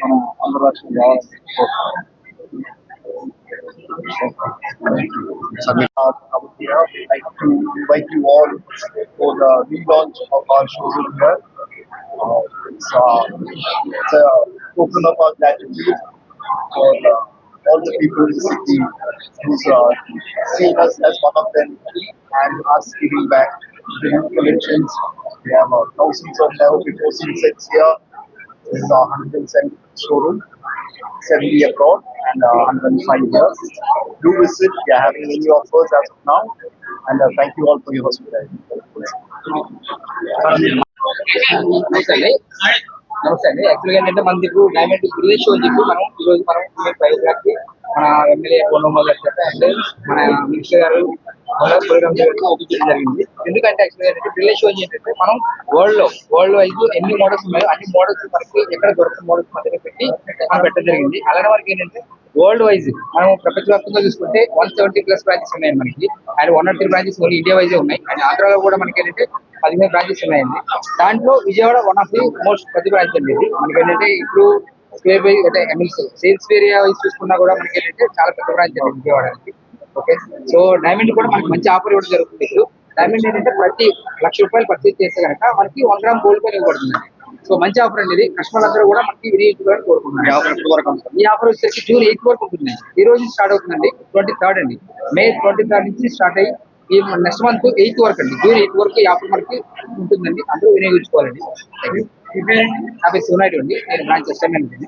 మనం అందరూ రాష్ట్రం కావాలని కోరుకుంటున్నాం. Uh, Here, I'd like to invite you all for the relaunch of our showroom here. Uh, It's uh, it's a token of our gratitude for uh, all the people in the city who's uh, seen us as one of them and us giving back to the new collections. We have uh, thousands of level before sets here. This is our 107th showroom, 70 abroad and uh, 105 here. Do visit. We are having many offers as of now. And uh, thank you all for your hospitality. నమస్తే అండి నమస్తే అండి యాక్చువల్గా ఏంటంటే మన ఇప్పుడు diamond village show చెప్పి మనం ఈరోజు మనం ప్రైవేట్ గారికి మన ఎమ్మెల్యే కోనమ్మ గారి చేత అంటే మన మినిస్టర్ గారు మన ప్రోగ్రామ్ జరిగింది. ఎందుకంటే యాక్చువల్గా ఏంటంటే షో ఏంటంటే మనం వరల్డ్లో వరల్డ్ వైజ్ ఎన్ని మోడల్స్ ఉన్నాయో అన్ని మోడల్స్ మనకి ఎక్కడ దొరకని మోడల్స్ మధ్య పెట్టి మనం పెట్టడం జరిగింది. అలానే మనకి ఏంటంటే వరల్డ్ వైజ్ మనం ప్రపంచవ్యాప్తంగా చూసుకుంటే వన్ సెవెంటీ ప్లస్ బ్రాంచెస్ ఉన్నాయి మనకి. And one not three branches only India wise ఉన్నాయి. అండ్ ఆంధ్రాలో కూడా మనకి ఏంటంటే పదిహేను బ్రాంచెస్ ఉన్నాయండి. దాంట్లో Vijayawada one of the most పెద్ద బ్రాంచ్ అండి ఇది. మనకి ఏంటంటే ఇప్పుడు స్క్వేర్ బై అంటే ఎమ్ఎల్స్ సేల్స్ ఏరియా వైజ్ చూసుకున్నా కూడా మనకి ఏంటంటే చాలా పెద్ద బ్రాంచ్ అండి విజయవాడకి. ఓకే సో డైమండ్ కూడా మనకి మంచి ఆఫర్ ఇవ్వడం జరుగుతుంది ఇప్పుడు. డైమండ్ ఏంటంటే ప్రతి లక్ష రూపాయలు పర్చేజ్ చేస్తే కనుక మనకి వన్ గ్రామ్ గోల్డ్ పైన ఇవ్వబడుతుంది. సో మంచి ఆఫర్ అండి ఇది కస్టమర్లు అందరూ కూడా మనకి వినియోగించుకోవాలని కోరుకుంటున్నాను. ఈ ఆఫర్ ఎప్పటి వరకు ఉంటుంది? ఈ ఆఫర్ వచ్చేసి జూన్ ఎయిత్ వరకు ఉంటుంది. ఈ రోజు స్టార్ట్ అవుతుందండి ట్వంటీ థర్డ్ అండి. మే ట్వంటీ థర్డ్ నుంచి స్టార్ట్ అయ్యి ఈ నెక్స్ట్ మంత్ ఎయిత్ వరకు అండి. జూన్ ఎయిత్ వరకు ఈ ఆఫర్ మనకి ఉంటుందండి. అందరూ వినియోగించుకోవాలండి. నా పేరు శివనాయుడు అండి. నేను బ్రాంచ్ అండి.